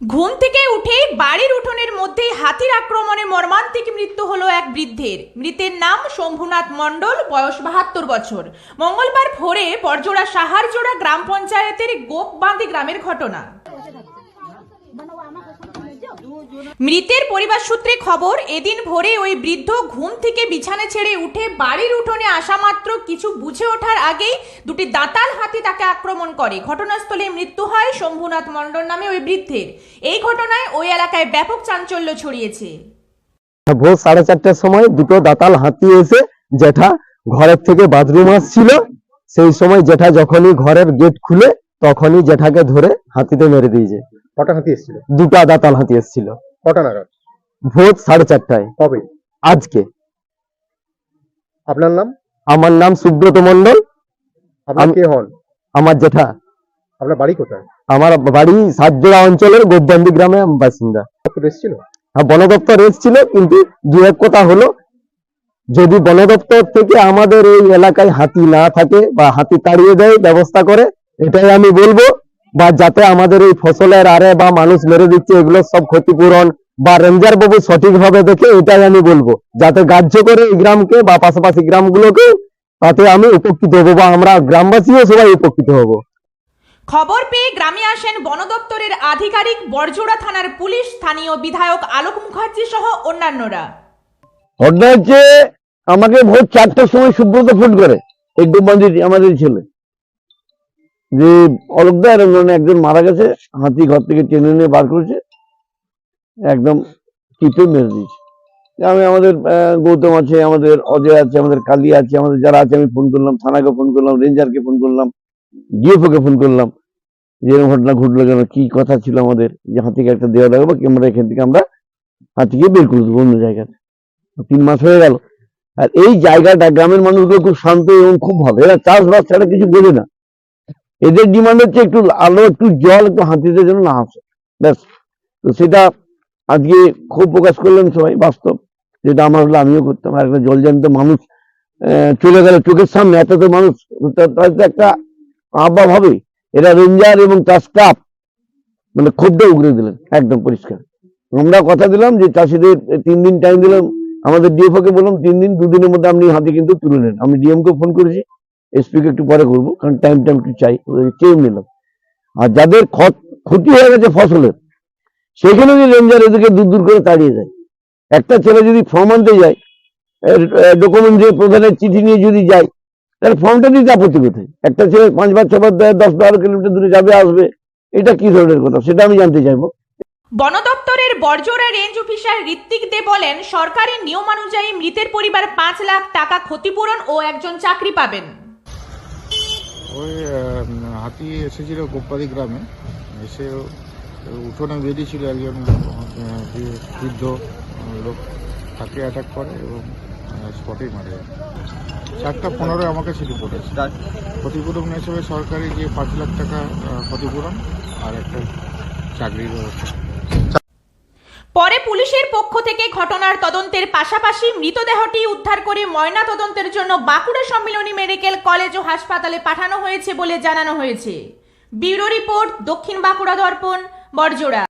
ঘুম থেকে উঠেই বাড়ির উঠোনের মধ্যে হাতির আক্রমণে মর্মান্তিক মৃত্যু হলো এক বৃদ্ধের। মৃতের নাম শম্ভুনাথ মণ্ডল, বয়স বাহাত্তর বছর। মঙ্গলবার ভোরে পরজোড়া সাহারজোড়া গ্রাম পঞ্চায়েতের গোপবাঁধি গ্রামের ঘটনা। মৃতের পরিবার সূত্রে খবর, এদিন ভোরে ওই বৃদ্ধ ঘুম থেকে বিছানা ছেড়ে উঠে বাড়ির উঠোনে আসা মাত্র কিছু বুঝে ওঠার আগেই দুটি দাঁতাল হাতি তাকে আক্রমণ করে। ঘটনাস্থলে মৃত্যু হয় শম্ভুনাথ মণ্ডল নামে ওই বৃদ্ধের। এই ঘটনায় ওই এলাকায় ব্যাপক চাঞ্চল্য ছড়িয়েছে। ভোর সাড়ে চারটার সময় দুটো দাতাল হাতি এসে জেঠা ঘরের থেকে বাথরুম আসছিল। সেই সময় জেঠা যখনই ঘরের গেট খুলে, তখনই জেঠাকে ধরে হাতিতে মেরে দিয়েছে। কটা হাতি এসেছিল? দুটা দাতাল হাতি এসেছিল। কটা নাগাদ? ভোর সাড়ে চারটায়। কবে? আজকে। আপনার নাম? আমার নাম সুব্রত মন্ডল আপনার কে হন? আমার জেঠা। আপনার বাড়ি কোথায়? আমার বাড়ি সাতজোড়া অঞ্চলের গোপবন্দি গ্রামে বাসিন্দা। এসেছিল? আর বন দপ্তর এসেছিল কিন্তু দু এক কথা হলো যদি বন দপ্তর থেকে আমাদের এই এলাকায় হাতি না থাকে বা হাতি তাড়িয়ে দেয় ব্যবস্থা করে এটাই আমি বলব। বা যাতে আমাদের এই ফসলের আরে বা মানুষ মেরে দিচ্ছে এগুলো সব ক্ষতিপূরণ বা রেঞ্জার বাবু সঠিকভাবে দেখে এটাই আমি বলব। যাতে গ্রাহ্য করে এই গ্রামকে বা পাশাপাশি গ্রামগুলোকে তাতে আমি উপকৃত হব বা আমরা গ্রামবাসীও সবাই উপকৃত হব। খবর পেয়ে গ্রামে আসেন বন দপ্তরের আধিকারিক বরজোড়া থানার পুলিশ স্থানীয় বিধায়ক আলোক মুখার্জি সহ অন্যান্যরা। ঘটনা হচ্ছে আমাকে ভোর চারটার সময় সুব্রত ফোন করে। এই ডুববান্দির আমাদের ছেলে। যে অলোকদা এরকম ধরনের একজন মারা গেছে, হাতি ঘর থেকে টেনে নিয়ে বার করেছে, একদম টিপে মেরে দিয়েছে। আমি আমাদের গৌতম আছে, আমাদের অজয় আছে, আমাদের কালী আছে, আমাদের যারা আছে, আমি ফোন করলাম, থানাকে ফোন করলাম, রেঞ্জারকে ফোন করলাম ডিএফও কে ফোন করলাম, যে এরকম ঘটনা ঘটলো কেন, কি কথা ছিল আমাদের, যে হাতিকে একটা দেওয়া লাগবে কি আমরা এখান থেকে আমরা হাতিকে বের করে দেবো অন্য জায়গায় তিন মাস হয়ে গেল। আর এই জায়গাটা গ্রামের মানুষগুলো খুব শান্ত এবং খুব ভালো। এরা চাষবাস ছাড়া কিছু বোঝে না। এদের ডিমান্ড হচ্ছে একটু আলো, একটু জল, একটু হাতিদের জন্য না আসে ব্যাস। তো সেটা আজকে খুব প্রকাশ করলেন সবাই, বাস্তব। যেটা আমার হলে, আমিও করতাম। আর একটা জলজান্ত মানুষ চলে গেল চোখের সামনে, এত তো মানুষ একটা আবহাওয়া হবে। এরা রেঞ্জার এবং তার স্টাফ মানে ক্ষোভটা উগড়ে দিলেন, একদম পরিষ্কার। আমরা কথা দিলাম যে চাষিদের তিন দিন টাইম দিলাম। আমাদের ডিএফও কে বললাম, তিন দিন, দুদিনের মধ্যে আপনি হাতে কিন্তু তুলে নেন। আমি ডিএম কে ফোন করেছি। এসপি কে একটু পরে করব কারণ টাইম টাইম একটু চাই চেয়ে নিলাম। আর যাদের ক্ষতি হয়ে গেছে ফসলের, সেখানে যদি রেঞ্জার এদেরকে দূর দূর করে তাড়িয়ে যায় একটা ছেলে যদি ফর্ম আনতে যায় ডকুমেন্ট দিয়ে প্রধানের চিঠি নিয়ে যদি যায়, তাহলে ফর্মটা দিতে আপত্তি কোথায়? একটা ছেলে পাঁচবার ছবার দেয় দশ বারো কিলোমিটার দূরে যাবে, আসবে, এটা কি ধরনের কথা? সেটা আমি জানতে চাইব। বন দপ্তরের বরজোড়া রেঞ্জ অফিসার ঋত্বিক দে বলেন সরকারি নিয়মানুযায়ী মৃতের পরিবার পাঁচ লাখ টাকা ক্ষতিপূরণ ও একজন চাকরি পাবেন। ওই হাতি এসেছিল গোপাদি গ্রামে। এসে উঠোনে বেরিয়েছিল একজন বৃদ্ধ লোক। তাকে অ্যাটাক করে এবং স্পটেই মারে। যায় চারটা পনেরো আমাকে সেটি পড়েছে ক্ষতিপূরণ হিসেবে সরকারি যে পাঁচ লাখ টাকা ক্ষতিপূরণ আর একটা চাকরির ব্যবস্থা। পুলিশের পক্ষ থেকে ঘটনার তদন্তের পাশাপাশি মৃতদেহটি উদ্ধার করে ময়না তদন্তের জন্য বাঁকুড়া সম্মিলনী মেডিকেল কলেজ ও হাসপাতালে পাঠানো হয়েছে বলে জানানো হয়েছে। ব্যুরো রিপোর্ট দক্ষিণ বাঁকুড়া দর্পণ বরজোড়া